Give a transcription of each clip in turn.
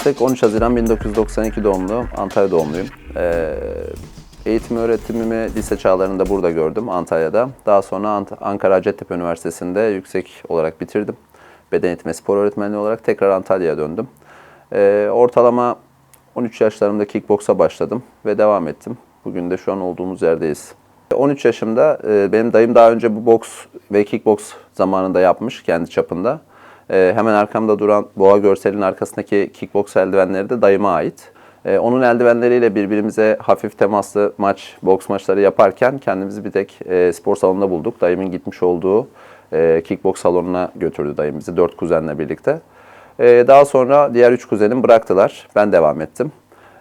Mıstık 13 Haziran 1992 doğumlu, Antalya doğumluyum. Ee, eğitim öğretimimi lise çağlarında burada gördüm, Antalya'da. Daha sonra Ant- Ankara Hacettepe Üniversitesi'nde yüksek olarak bitirdim. Beden eğitimi spor öğretmenliği olarak tekrar Antalya'ya döndüm. Ee, ortalama 13 yaşlarımda kickboksa başladım ve devam ettim. Bugün de şu an olduğumuz yerdeyiz. 13 yaşımda e, benim dayım daha önce bu boks ve kickboks zamanında yapmış kendi çapında. E, hemen arkamda duran boğa görselin arkasındaki kickboks eldivenleri de dayıma ait. E, onun eldivenleriyle birbirimize hafif temaslı maç, boks maçları yaparken kendimizi bir tek e, spor salonunda bulduk. Dayımın gitmiş olduğu e, kickboks salonuna götürdü dayım bizi dört kuzenle birlikte. E, daha sonra diğer üç kuzenim bıraktılar. Ben devam ettim.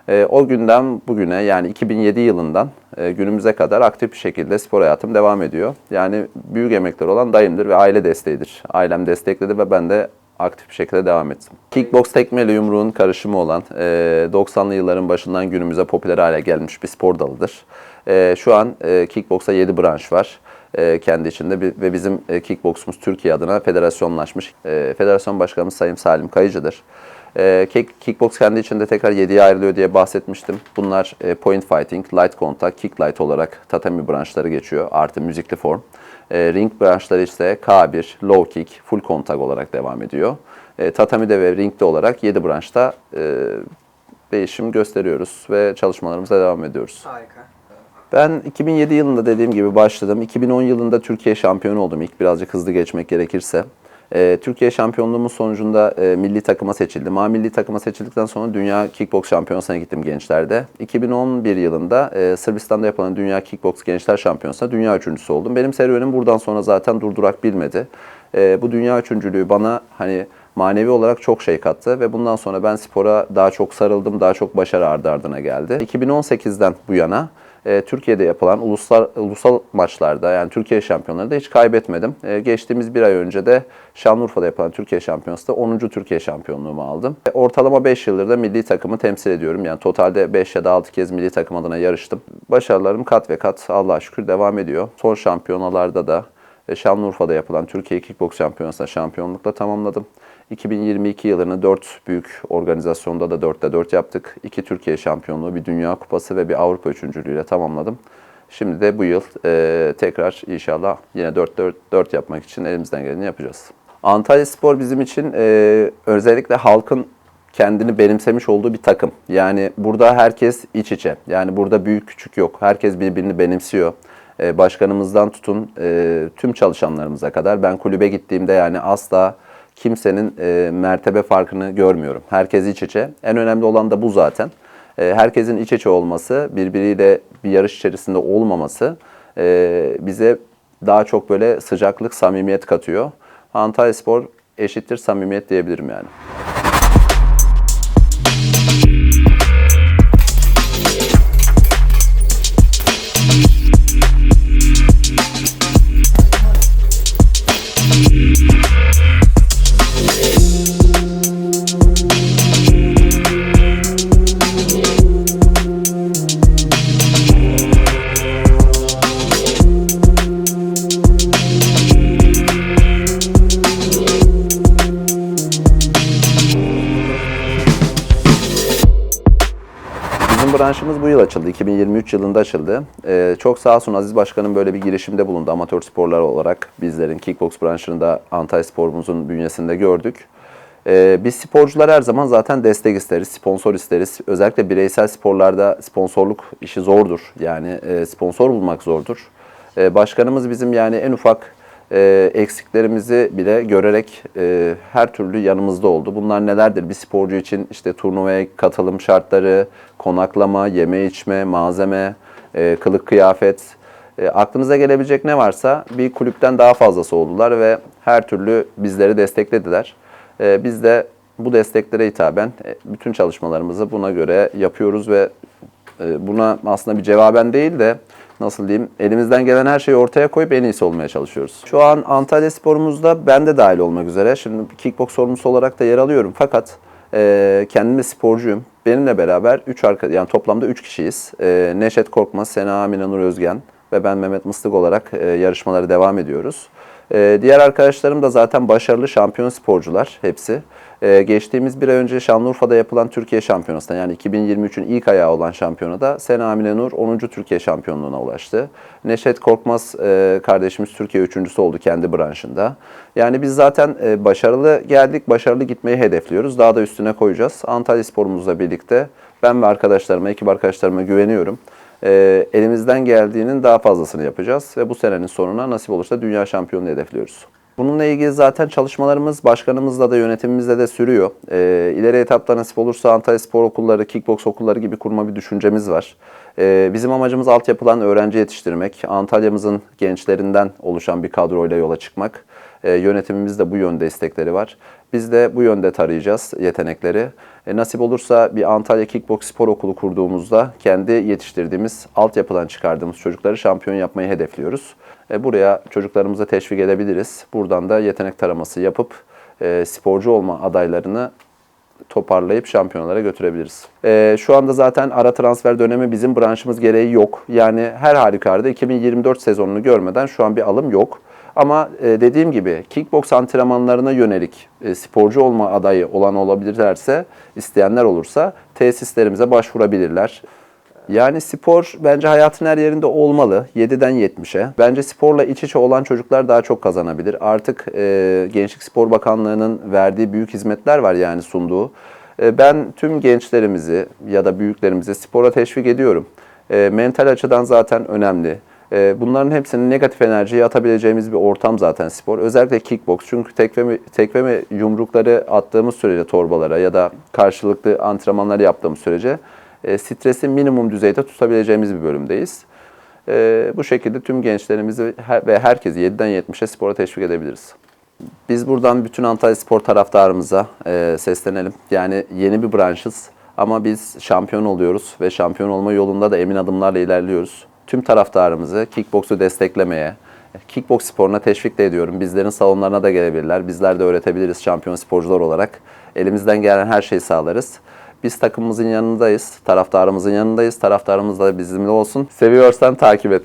E, o günden bugüne yani 2007 yılından günümüze kadar aktif bir şekilde spor hayatım devam ediyor. Yani büyük emekler olan dayımdır ve aile desteğidir. Ailem destekledi ve ben de aktif bir şekilde devam ettim. Kickbox tekme ile yumruğun karışımı olan e, 90'lı yılların başından günümüze popüler hale gelmiş bir spor dalıdır. E, şu an e, kickboksa 7 branş var e, kendi içinde ve bizim e, kickboksumuz Türkiye adına federasyonlaşmış. E, federasyon başkanımız Sayın Salim Kayıcı'dır. E, kick, kickbox kendi içinde tekrar 7'ye ayrılıyor diye bahsetmiştim. Bunlar e, point fighting, light contact, kick light olarak tatami branşları geçiyor. Artı müzikli form. E, ring branşları ise K1, low kick, full contact olarak devam ediyor. E, tatamide ve ringde olarak 7 branşta e, değişim gösteriyoruz ve çalışmalarımıza devam ediyoruz. Harika. Ben 2007 yılında dediğim gibi başladım. 2010 yılında Türkiye şampiyonu oldum. İlk birazcık hızlı geçmek gerekirse. Ee, Türkiye şampiyonluğumun sonucunda e, milli takıma seçildim. A milli takıma seçildikten sonra Dünya Kickbox Şampiyonası'na gittim gençlerde. 2011 yılında e, Sırbistan'da yapılan Dünya Kickbox Gençler Şampiyonası'nda dünya üçüncüsü oldum. Benim serüvenim buradan sonra zaten durdurak bilmedi. E, bu dünya üçüncülüğü bana hani manevi olarak çok şey kattı ve bundan sonra ben spora daha çok sarıldım, daha çok başarı ardı ardına geldi. 2018'den bu yana e, Türkiye'de yapılan ulusal ulusal maçlarda yani Türkiye şampiyonlarında hiç kaybetmedim. E, geçtiğimiz bir ay önce de Şanlıurfa'da yapılan Türkiye şampiyonasında 10. Türkiye şampiyonluğumu aldım. E, ortalama 5 yıldır da milli takımı temsil ediyorum. Yani totalde 5 ya da 6 kez milli takım adına yarıştım. Başarılarım kat ve kat Allah'a şükür devam ediyor. Son şampiyonalarda da e, Şanlıurfa'da yapılan Türkiye Kickbox Şampiyonası'nda şampiyonlukla tamamladım. 2022 yılını 4 büyük organizasyonda da 4'te 4 yaptık. 2 Türkiye şampiyonluğu, bir Dünya Kupası ve bir Avrupa üçüncülüğüyle tamamladım. Şimdi de bu yıl e, tekrar inşallah yine 4 4 4 yapmak için elimizden geleni yapacağız. Antalya Spor bizim için e, özellikle halkın kendini benimsemiş olduğu bir takım. Yani burada herkes iç içe. Yani burada büyük küçük yok. Herkes birbirini benimsiyor. Ee, Başkanımızdan tutun e, tüm çalışanlarımıza kadar. Ben kulübe gittiğimde yani asla kimsenin e, mertebe farkını görmüyorum. Herkes iç içe. En önemli olan da bu zaten. E, Herkesin iç içe olması, birbiriyle bir yarış içerisinde olmaması e, bize daha çok böyle sıcaklık, samimiyet katıyor. Antalya Spor eşittir samimiyet diyebilirim yani. Branşımız bu yıl açıldı. 2023 yılında açıldı. Ee, çok sağ olsun Aziz Başkanım böyle bir girişimde bulundu. Amatör sporlar olarak bizlerin kickbox branşını da Antalya Sporumuzun bünyesinde gördük. Ee, biz sporcular her zaman zaten destek isteriz, sponsor isteriz. Özellikle bireysel sporlarda sponsorluk işi zordur. Yani e, sponsor bulmak zordur. Ee, başkanımız bizim yani en ufak e, eksiklerimizi bile görerek e, her türlü yanımızda oldu. Bunlar nelerdir? Bir sporcu için işte turnuvaya katılım şartları, konaklama, yeme içme, malzeme, e, kılık kıyafet, e, aklınıza gelebilecek ne varsa bir kulüpten daha fazlası oldular ve her türlü bizleri desteklediler. E, biz de bu desteklere hitaben e, bütün çalışmalarımızı buna göre yapıyoruz ve e, buna aslında bir cevaben değil de nasıl diyeyim elimizden gelen her şeyi ortaya koyup en iyisi olmaya çalışıyoruz. Şu an Antalya sporumuzda ben de dahil olmak üzere şimdi kickbox sorumlusu olarak da yer alıyorum fakat e, kendim de sporcuyum. Benimle beraber 3 arka yani toplamda 3 kişiyiz. E, Neşet Korkmaz, Sena Amine Nur Özgen ve ben Mehmet Mıstık olarak e, yarışmalara devam ediyoruz. Ee, diğer arkadaşlarım da zaten başarılı şampiyon sporcular hepsi. Ee, geçtiğimiz bir ay önce Şanlıurfa'da yapılan Türkiye Şampiyonası'nda yani 2023'ün ilk ayağı olan şampiyonada Sena Amine Nur 10. Türkiye şampiyonluğuna ulaştı. Neşet Korkmaz e, kardeşimiz Türkiye üçüncüsü oldu kendi branşında. Yani biz zaten e, başarılı geldik, başarılı gitmeyi hedefliyoruz. Daha da üstüne koyacağız. Antalya sporumuzla birlikte ben ve arkadaşlarıma, ekip arkadaşlarıma güveniyorum. E, elimizden geldiğinin daha fazlasını yapacağız ve bu senenin sonuna nasip olursa dünya şampiyonluğu hedefliyoruz. Bununla ilgili zaten çalışmalarımız başkanımızla da yönetimimizle de sürüyor. Ee, ileri etapta nasip olursa Antalya Spor Okulları, kickbox okulları gibi kurma bir düşüncemiz var. Ee, bizim amacımız altyapılan öğrenci yetiştirmek. Antalya'mızın gençlerinden oluşan bir kadroyla yola çıkmak. Ee, yönetimimizde bu yönde istekleri var. Biz de bu yönde tarayacağız yetenekleri. E, nasip olursa bir Antalya Kickbox Spor Okulu kurduğumuzda kendi yetiştirdiğimiz, altyapıdan çıkardığımız çocukları şampiyon yapmayı hedefliyoruz. E, buraya çocuklarımıza teşvik edebiliriz. Buradan da yetenek taraması yapıp e, sporcu olma adaylarını toparlayıp şampiyonlara götürebiliriz. E, şu anda zaten ara transfer dönemi bizim branşımız gereği yok. Yani her halükarda 2024 sezonunu görmeden şu an bir alım yok. Ama e, dediğim gibi kickbox antrenmanlarına yönelik e, sporcu olma adayı olan olabilirlerse, isteyenler olursa tesislerimize başvurabilirler. Yani spor bence hayatın her yerinde olmalı. 7'den 70'e. Bence sporla iç içe olan çocuklar daha çok kazanabilir. Artık e, Gençlik Spor Bakanlığı'nın verdiği büyük hizmetler var yani sunduğu. E, ben tüm gençlerimizi ya da büyüklerimizi spora teşvik ediyorum. E, mental açıdan zaten önemli. E, bunların hepsinin negatif enerjiyi atabileceğimiz bir ortam zaten spor. Özellikle kickbox çünkü tekme ve yumrukları attığımız sürece torbalara ya da karşılıklı antrenmanlar yaptığımız sürece e, stresi minimum düzeyde tutabileceğimiz bir bölümdeyiz. E, bu şekilde tüm gençlerimizi ve herkesi 7'den 70'e spora teşvik edebiliriz. Biz buradan bütün Antalya Spor taraftarımıza e, seslenelim. Yani yeni bir branşız ama biz şampiyon oluyoruz ve şampiyon olma yolunda da emin adımlarla ilerliyoruz. Tüm taraftarımızı kickboksu desteklemeye, kickboks sporuna teşvik de ediyorum. Bizlerin salonlarına da gelebilirler. Bizler de öğretebiliriz şampiyon sporcular olarak. Elimizden gelen her şeyi sağlarız. Biz takımımızın yanındayız, taraftarımızın yanındayız. Taraftarımız da bizimle olsun. Seviyorsan takip et.